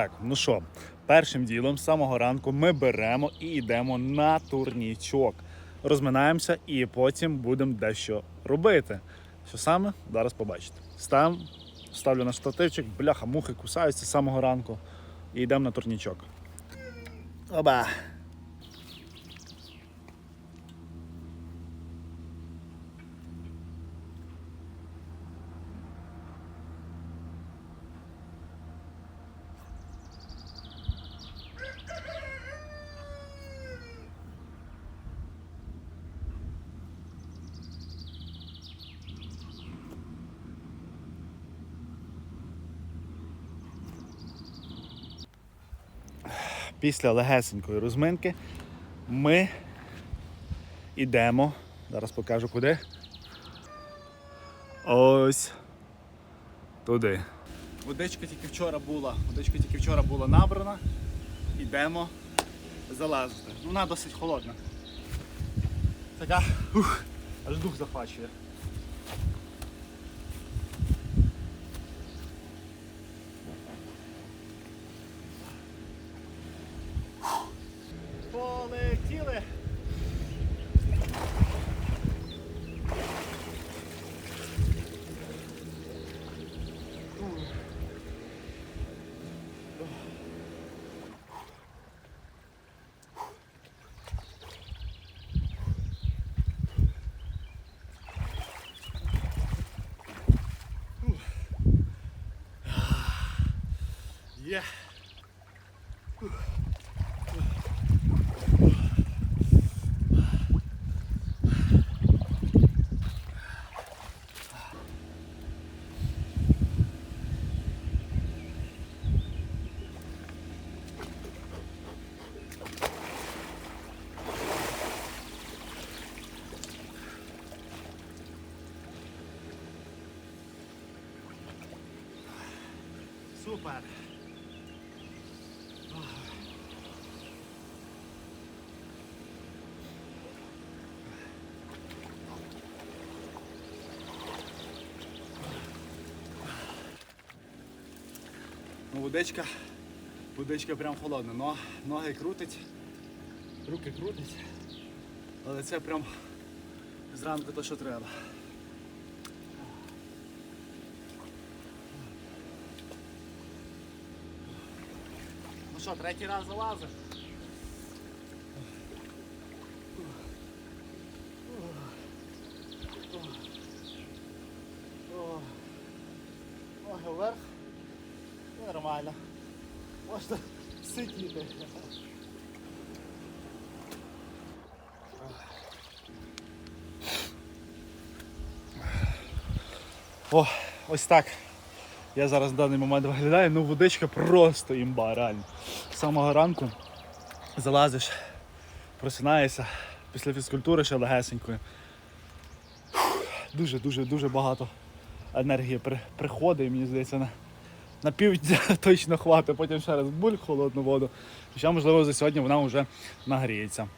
Так, ну що, першим ділом з самого ранку ми беремо і йдемо на турнічок. Розминаємося і потім будемо дещо робити. Що саме? Зараз побачите. Став, ставлю на штативчик, бляха, мухи кусаються з самого ранку. І йдемо на турнічок. Оба. Після легесенької розминки ми йдемо. Зараз покажу куди. Ось туди. Водичка тільки вчора була. Водичка тільки вчора була набрана. Йдемо залазити. Ну, вона досить холодна. Така ух, аж дух захвачує. Yeah. Супер. Ну, водичка, водичка прям холодна, но ноги крутить, руки крутить. Але це прям зранку то, що треба. Що, третій раз залазиш? Ноги вверх. Нормально. Можна сидіти. О, ось так. Я зараз в даний момент виглядаю, ну водичка просто імба, реально. З самого ранку залазиш, просинаєшся після фізкультури ще легесенькою. Дуже-дуже дуже багато енергії при, приходить, і мені здається, на, на півдня точно хватить, потім ще раз буль холодну воду. Хоча, можливо, за сьогодні вона вже нагріється.